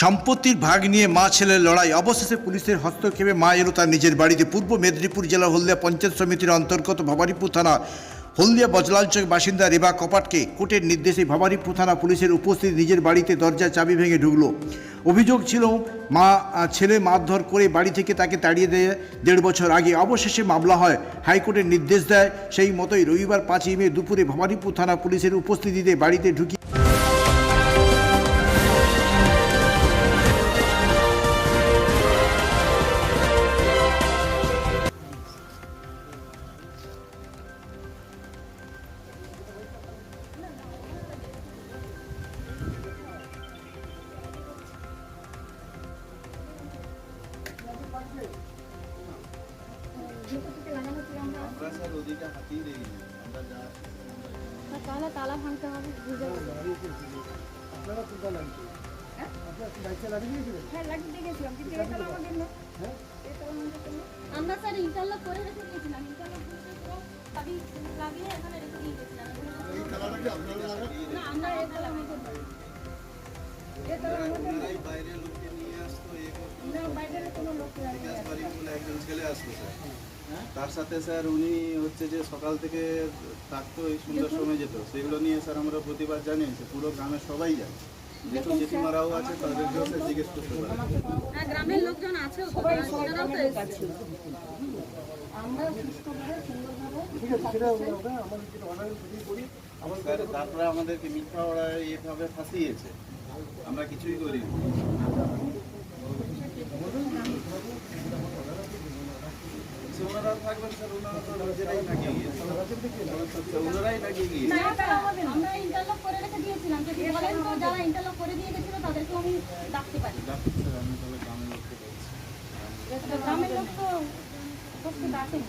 সম্পত্তির ভাগ নিয়ে মা ছেলের লড়াই। অবশেষে পুলিশের হস্তক্ষেপে মা এলো তার নিজের বাড়িতে। পূর্ব মেদিনীপুর জেলার হলদিয়া পঞ্চায়েত সমিতির অন্তর্গত ভবানীপুর থানা হলদিয়া বজলালচক বাসিন্দা রেবা কপাটকে কোর্টের নির্দেশে ভবানীপুর থানা পুলিশের উপস্থিত নিজের বাড়িতে দরজার চাবি ভেঙে ঢুকলো। অভিযোগ ছিল, মা, ছেলে মারধর করে বাড়ি থেকে তাকে তাড়িয়ে দেয় দেড় বছর আগে। অবশেষে মামলা হয়, হাইকোর্টের নির্দেশ দেয়। সেই মতোই রবিবার পাঁচই মে দুপুরে ভবানীপুর থানা পুলিশের উপস্থিতিতে বাড়িতে ঢুকি তাহলে তালা ভাঙতে হবে বুঝে গেছে। হ্যাঁ? লাগিয়ে দিয়ে গেছিলাম কিন্তু এটা তো আমাদের না। এটা আমাদের তো না। আমরা স্যার ইন্টারলক করে রেখে দিয়েছিলাম ইন্টারলক লাগিয়ে এখানে রেখে দিয়ে না আমরা এই তালা তালা আমাদের না। বাইরের লোককে নিয়ে আসতো না বাইরের কোনো লোক। একজন ছেলে আসতো স্যার। তার সাথে স্যার উনি হচ্ছে যে সকাল থেকে থাকতো এই সন্ধ্যার সময় যেত। সেগুলো নিয়ে স্যার আমরা প্রতিবার জানি যে পুরো গ্রামের সবাই জানে। যেটু জেঠিমারাও আছে তাদেরকেও স্যার জিজ্ঞেস করতে পারে। হ্যাঁ, গ্রামের লোকজন আছে সবাই ওনারাও তো এসেছে। আমরা সুস্থভাবে সুন্দরভাবে তারপরে আমাদেরকে মিথ্যা ওরা এভাবে ফাঁসিয়েছে। আমরা কিছুই করিনি। সে ওনারা থাকবেন স্যার ওনারা তো নিজেরাই থাকিয়ে ওনারাই থাকিয়ে গিয়েছে না, এটা আমাদের না। আমরা ইন্টারলক করে রেখে দিয়েছিলাম। যদি বলেন তো যারা ইন্টারলক করে দিয়ে গেছিল তাদেরকে আমি ডাকতে পারি। আমি তাহলে গ্রামের লোককে বলছি। গ্রামের লোক তো লোককে ডাকেন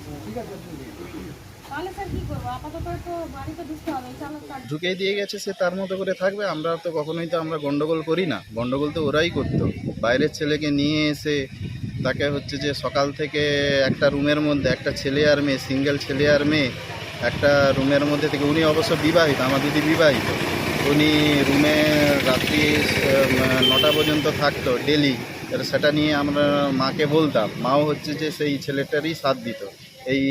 তাহলে স্যার কি করব? আপাতত তো বাড়িতে ঢুকতে হবে চালক কাট ঢুকেই দিয়ে গেছে সে তার মতো করে থাকবে। আমরা তো কখনোই তো আমরা গন্ডগোল করি না। গন্ডগোল তো ওরাই করতো। বাইরের ছেলেকে নিয়ে এসে তাকে হচ্ছে যে সকাল থেকে একটা রুমের মধ্যে, একটা ছেলে আর মেয়ে, সিঙ্গেল ছেলে আর মেয়ে, একটা রুমের মধ্যে থেকে উনি অবশ্য বিবাহিত, আমার দিদি বিবাহিত। উনি রুমে রাত্রি নটা পর্যন্ত থাকতো ডেলি। সেটা নিয়ে আমরা মাকে বলতাম, মাও হচ্ছে যে সেই ছেলেটারই সাথ দিত। এই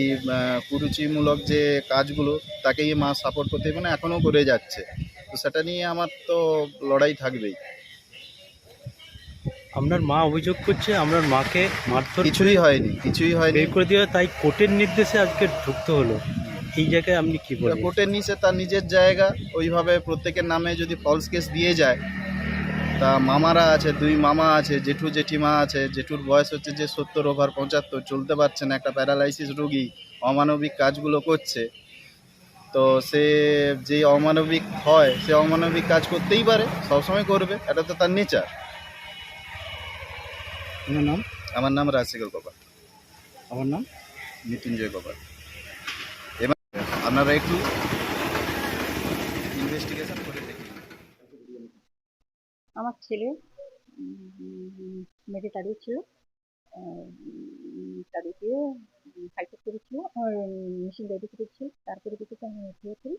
কুরুচিমূলক যে কাজগুলো, তাকেই মা সাপোর্ট করতে মানে এখনও করে যাচ্ছে। তো সেটা নিয়ে আমার তো লড়াই থাকবেই। আপনার মা অভিযোগ করছে আপনার মাকে মারধর কিছুই হয়নি কিছুই হয়নি। বের করে দেওয়া তাই কোর্টের নির্দেশে আজকে ঢুকতে হলো। এই জায়গায় আপনি কি বলবেন? কোর্টের নিচে তার নিজের জায়গা ওইভাবে প্রত্যেকের নামে যদি ফলস কেস দিয়ে যায় তা মামারা আছে দুই মামা আছে জেঠু জেঠিমা আছে জেঠুর বয়স হচ্ছে যে সত্তর ওভার পঁচাত্তর চলতে পারছে না একটা প্যারালাইসিস রোগী অমানবিক কাজগুলো করছে। তো সে যে অমানবিক হয় সে অমানবিক কাজ করতেই পারে সবসময় করবে এটা তো তার নেচার আপনার নাম? আমার নাম রাজশেখর কপাল আমার নাম? মৃত্যুঞ্জয় কপাল এবার আপনারা একটু ইনভেস্টিগেশন করে দেখুন আমার ছেলে মেয়েকে তাড়িয়েছিল তাড়িয়ে দিয়ে হাইকোর্ট করেছিল মেশিন রেডি করেছিল তার পরিপ্রেক্ষিতে আমি উঠিয়ে করি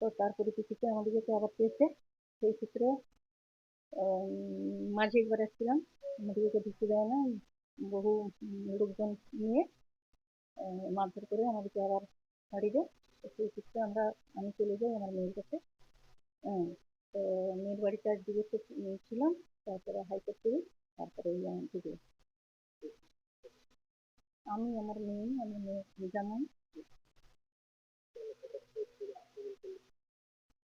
তো তার পরিপ্রেক্ষিতে আমাদেরকে আবার পেয়েছে। সেই সূত্রে উম, মাঝে একবার এসেছিলাম আমাদেরকে ঢুকতে দেয় না। বহু লোকজন নিয়ে মারধর করে আমাদেরকে আবার ছাড়িয়ে দেয়। সেই ক্ষেত্রে আমরা, আমি চলে যাই আমার মেয়ের কাছে। হ্যাঁ তো মেয়ের বাড়িতে আজ দিবসে ছিলাম, তারপরে হাইকোর্ট করি তারপরে ঢুকে আমি, আমার মেয়ে আমার মেয়ে জামাই।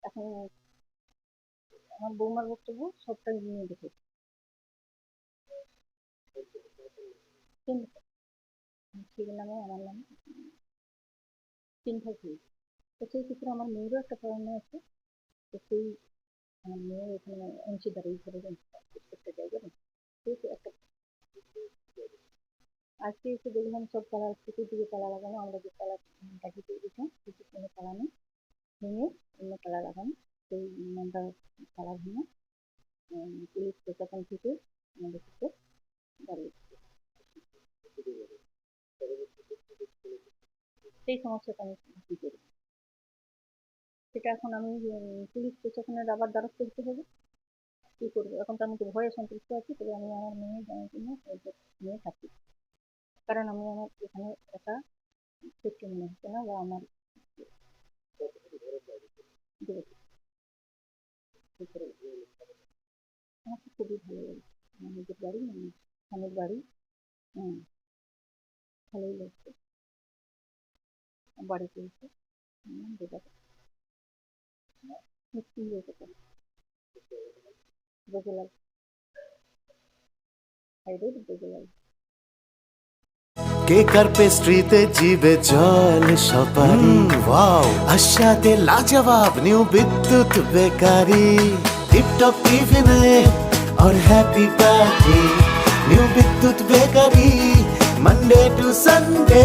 এখন আমার বৌমার বক্তব্য সবটাই নিয়ে দেখে। নামে আমার মেয়েরও একটা পড়ানো আছে। সেই আমার মেয়ের এখানে আজকে এসে দেখলাম সব তালা চতুর্দিকে তালা লাগানো। আমরা যে কাটিয়ে দিয়ে দিয়েছিলাম কিছু কোনো তালা নেই। ভেঙে অন্য তালা লাগানো। সেই আমরা তালা ভেঙে পুলিশ প্রশাসন থেকে আমাদের কাছে দাঁড়িয়েছে সেই সমস্যাটা আমি কি করি। সেটা এখন আমি পুলিশ প্রশাসনের আবার দ্বারস্থ হতে হবে। কী করব? এখন তো আমি তো ভয়ে সন্তুষ্ট আছি, তবে আমি আমার মেয়ে জানার জন্য নিয়ে থাকি। কারণ আমি আমার এখানে একা সেফটি মনে হচ্ছে না বা আমার তো খুবই ভালো লাগে। আমার বাড়ি আমার স্বামীর বাড়ি হুম ভালোই লাগছে। বাড়িতে এসে হুম, যেটা মৃত্যুঞ্জয় কোথায় ব্রজলাল হাইরোড ব্রজলাল কেক আর পেস্ট্রিতে জিবে জল সপারি ওয়াও আশাতে লাজবাব নিউ বিদ্যুৎ বেকারি টিপটপ টিফিনে और happy party new Bidyut bakery Monday to Sunday